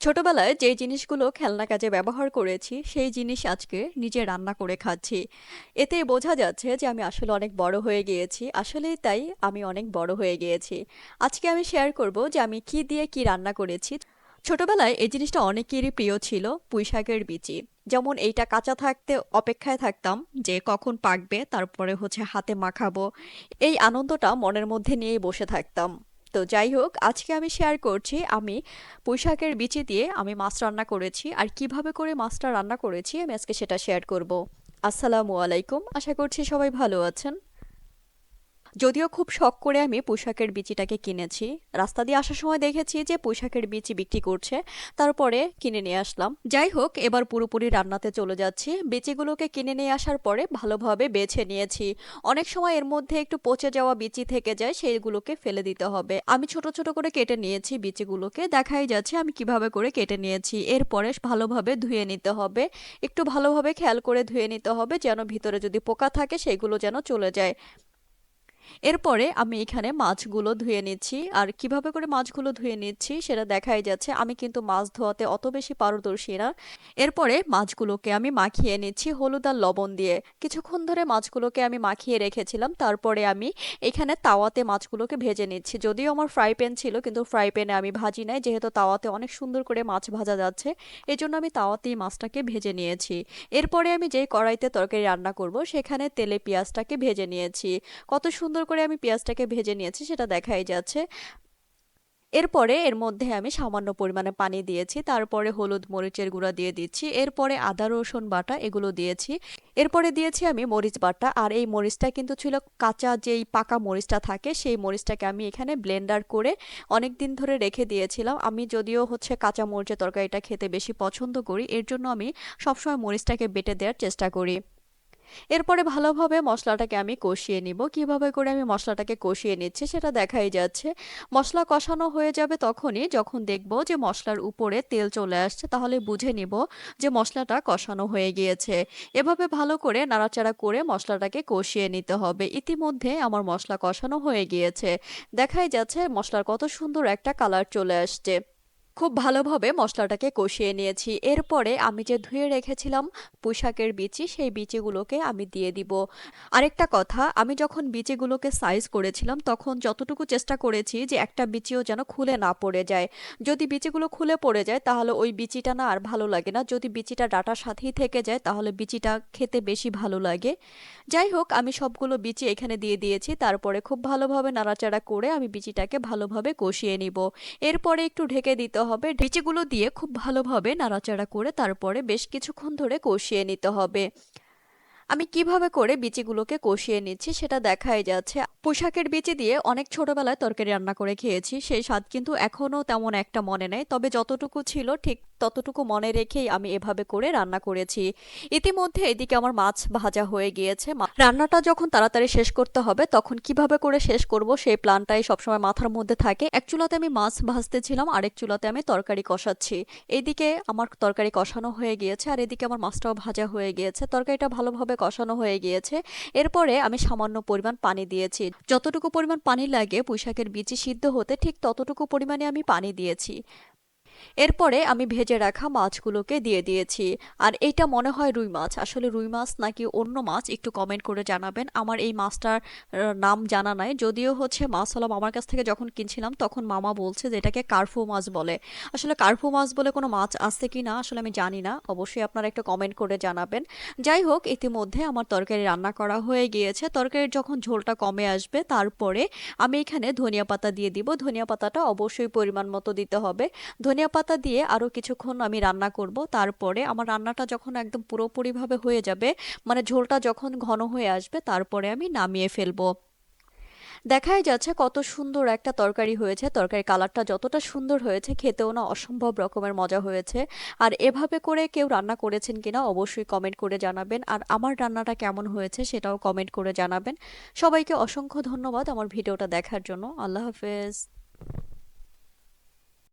ছোটবেলায় যে জিনিসগুলো খেলনা কাজে ব্যবহার করেছি, সেই জিনিস আজকে নিজে রান্না করে খাচ্ছি। এতে বোঝা যাচ্ছে যে আমি আসলে অনেক বড় হয়ে গিয়েছি। আসলেই তাই, আমি অনেক বড় হয়ে গিয়েছি। আজকে আমি শেয়ার করব যে আমি কি দিয়ে কি রান্না করেছি। ছোটবেলায় এই জিনিসটা অনেকেরই প্রিয় ছিল পুঁই শাকের বিচি। যেমন এইটা কাঁচা থাকতে অপেক্ষায় থাকতাম, যে কখন পাকবে, তারপরে হচ্ছে হাতে মাখাবো। এই আনন্দটা মনের মধ্যে নিয়েই বসে থাকতাম। তো যাই হোক, আজকে আমি শেয়ার করছি, আমি পুঁইশাকের বিচে দিয়ে আমি মাছ রান্না করেছি। আর কীভাবে করে মাছটা রান্না করেছি, আমি আজকে সেটা শেয়ার করব। আসসালামু আলাইকুম, আশা করছি সবাই ভালো আছেন। যদিও খুব শখ করে আমি পুঁইশাকের বিচিটাকে কিনেছি। রাস্তা দিয়ে আসার সময় দেখেছি যে পুঁইশাকের বিচি বিক্রি করছে, তারপরে কিনে নিয়ে আসলাম। যাই হোক, এবার পুরোপুরি রান্নাতে চলে যাচ্ছি। বিচিগুলোকে কিনে নিয়ে আসার পরে ভালোভাবে বেছে নিয়েছি। অনেক সময় এর মধ্যে একটু পচে যাওয়া বিচি থেকে যায়, সেইগুলোকে ফেলে দিতে হবে। আমি ছোট ছোট করে কেটে নিয়েছি বিচিগুলোকে। দেখাই যাচ্ছে আমি কীভাবে করে কেটে নিয়েছি। এরপরে ভালোভাবে ধুয়ে নিতে হবে। একটু ভালোভাবে খেয়াল করে ধুয়ে নিতে হবে যেন ভিতরে যদি পোকা থাকে, সেগুলো যেন চলে যায়। এরপরে আমি এখানে মাছগুলো ধুয়ে নিচ্ছি। আর কীভাবে করে মাছগুলো ধুয়ে নিচ্ছি সেটা দেখাই যাচ্ছে। আমি কিন্তু মাছ ধোয়াতে অত বেশি পারদর্শী না। এরপরে মাছগুলোকে আমি মাখিয়ে নিচ্ছি হলুদ আর লবণ দিয়ে। কিছুক্ষণ ধরে মাছগুলোকে আমি মাখিয়ে রেখেছিলাম। তারপরে আমি এখানে তাওয়াতে মাছগুলোকে ভেজে নিচ্ছি। যদিও আমার ফ্রাই প্যান ছিল, কিন্তু ফ্রাই প্যানে আমি ভাজি নাই। যেহেতু তাওয়াতে অনেক সুন্দর করে মাছ ভাজা যাচ্ছে এই জন্য আমি তাওয়াতেই মাছটাকে ভেজে নিয়েছি। এরপরে আমি যেই কড়াইতে তরকারি রান্না করব, সেখানে তেলে পেঁয়াজটাকে ভেজে নিয়েছি। কত সুন্দর করে আমি পেঁয়াজটাকে ভেজে নিয়েছি, সেটা দেখাই যাচ্ছে। এরপরে এর মধ্যে আমি সামান্য পরিমাণে পানি দিয়েছি, তারপরে হলুদ মরিচের গুঁড়া দিয়ে দিচ্ছি, এরপরে আদা, রসুন বাটা এগুলো দিয়েছি। এরপরে দিয়েছি আমি মরিচ বাটা, আর এই মরিচটা কিন্তু ছিল কাঁচা যেই পাকা মরিচটা থাকে, সেই মরিচটাকে আমি এখানে ব্লেন্ডার করে অনেক দিন ধরে রেখে দিয়েছিলাম। আমি যদিও হচ্ছে কাঁচা মরিচের তরকারিটা খেতে বেশি পছন্দ করি, এর জন্য আমি সবসময় মরিচটাকে বেটে দেওয়ার চেষ্টা করি। এরপরে ভালোভাবে মশলাটাকে আমি কষিয়ে নিব। কীভাবে করে আমি মশলাটাকে কষিয়ে নিচ্ছি সেটা দেখাই যাচ্ছে। মশলা কষানো হয়ে যাবে তখনই যখন দেখব যে মশলার উপরে তেল চলে আসছে, তাহলে বুঝে নিব যে মশলাটা কষানো হয়ে গিয়েছে। এভাবে ভালো করে নাড়াচাড়া করে মশলাটাকে কষিয়ে নিতে হবে। ইতিমধ্যে আমার মশলা কষানো হয়ে গিয়েছে। দেখাই যাচ্ছে মশলার কত সুন্দর একটা কালার চলে আসছে। খুব ভালোভাবে মশলাটাকে কষিয়ে নিয়েছি। এরপরে আমি যে ধুয়ে রেখেছিলাম পুঁইশাকের বিচি, সেই বিচিগুলোকে আমি দিয়ে দিব। আরেকটা কথা, আমি যখন বিচিগুলোকে সাইজ করেছিলাম, তখন যতটুকু চেষ্টা করেছি যে একটা বিচিও যেন খুলে না পড়ে যায়। যদি বিচিগুলো খুলে পড়ে যায়, তাহলে ওই বিচিটা না আর ভালো লাগে না। যদি বিচিটা ডাটার সাথেই থেকে যায়, তাহলে বিচিটা খেতে বেশি ভালো লাগে। যাই হোক, আমি সবগুলো বিচি এখানে দিয়ে দিয়েছি। তারপরে খুব ভালোভাবে নাড়াচাড়া করে আমি বিচিটাকে ভালোভাবে কষিয়ে নিব। এরপরে একটু ঢেকে দিতে হবে। ডেচিগুলো দিয়ে খুব ভালোভাবে নাড়াচাড়া করে তারপরে বেশ কিছুক্ষণ ধরে কষিয়ে নিতে হবে। আমি কীভাবে করে বিচিগুলোকে কষিয়ে নিচ্ছি সেটা দেখাই যাচ্ছে। পোশাকের বিচি দিয়ে অনেক ছোটবেলায় তরকারি রান্না করে খেয়েছি, সেই স্বাদ কিন্তু এখনও তেমন একটা মনে নেই। তবে যতটুকু ছিল ঠিক ততটুকু মনে রেখেই আমি এভাবে করে রান্না করেছি। ইতিমধ্যে এদিকে আমার মাছ ভাজা হয়ে গিয়েছে। রান্নাটা যখন তাড়াতাড়ি শেষ করতে হবে, তখন কীভাবে করে শেষ করব সেই প্ল্যানটাই সবসময় মাথার মধ্যে থাকে। এক চুলাতে আমি মাছ ভাজতেছিলাম, আরেক চুলাতে আমি তরকারি কষাচ্ছি। এদিকে আমার তরকারি কষানো হয়ে গিয়েছে, আর এদিকে আমার মাছটাও ভাজা হয়ে গিয়েছে। তরকারিটা ভালোভাবে কষানো হয়ে গিয়েছে। এরপরে আমি সামান্য পরিমাণ পানি দিয়েছি। যতটুকু পরিমাণ পানি লাগে, পুঁইশাকের বিচি সিদ্ধ হতে ঠিক ততটুকু পরিমাণে আমি পানি দিয়েছি। এরপরে আমি ভেজে রাখা মাছগুলোকে দিয়ে দিয়েছি। আর এটা মনে হয় রুই মাছ। আসলে রুই মাছ নাকি অন্য মাছ? একটু কমেন্ট করে জানাবেন। আমার এই মাছটার নাম জানা নাই। যদিও হচ্ছে মাছ হলাম আমার কাছ থেকে যখন কিনছিলাম, তখন মামা বলছে যে এটাকে কার্ফু মাছ বলে। আসলে কার্ফু মাছ বলে কোনো মাছ আছে কি না, আসলে আমি জানি না। অবশ্যই আপনারা একটু কমেন্ট করে জানাবেন। যাই হোক, ইতিমধ্যে আমার তরকারি রান্না করা হয়ে গিয়েছে। তরকারির যখন ঝোলটা কমে আসবে, তারপরে আমি এখানে ধনিয়া পাতা দিয়ে দিব। ধনিয়া পাতাটা অবশ্যই পরিমাণ মতো দিতে হবে। ধনিয়া পাতা দিয়ে আরও কিছুক্ষণ আমি রান্না করব। তারপরে আমার রান্নাটা যখন একদম পুরোপুরিভাবে হয়ে যাবে মানে ঝোলটা যখন ঘন হয়ে আসবে, তারপরে আমি নামিয়ে ফেলব। দেখাই যাচ্ছে কত সুন্দর একটা তরকারি হয়েছে। তরকারি কালারটা যতটা সুন্দর হয়েছে, খেতেও না অসম্ভব রকমের মজা হয়েছে। আর এভাবে করে কেউ রান্না করেছেন কিনা অবশ্যই কমেন্ট করে জানাবেন। আর আমার রান্নাটা কেমন হয়েছে সেটাও কমেন্ট করে জানাবেন। সবাইকে অসংখ্য ধন্যবাদ আমার ভিডিওটা দেখার জন্য। আল্লাহ হাফেজ।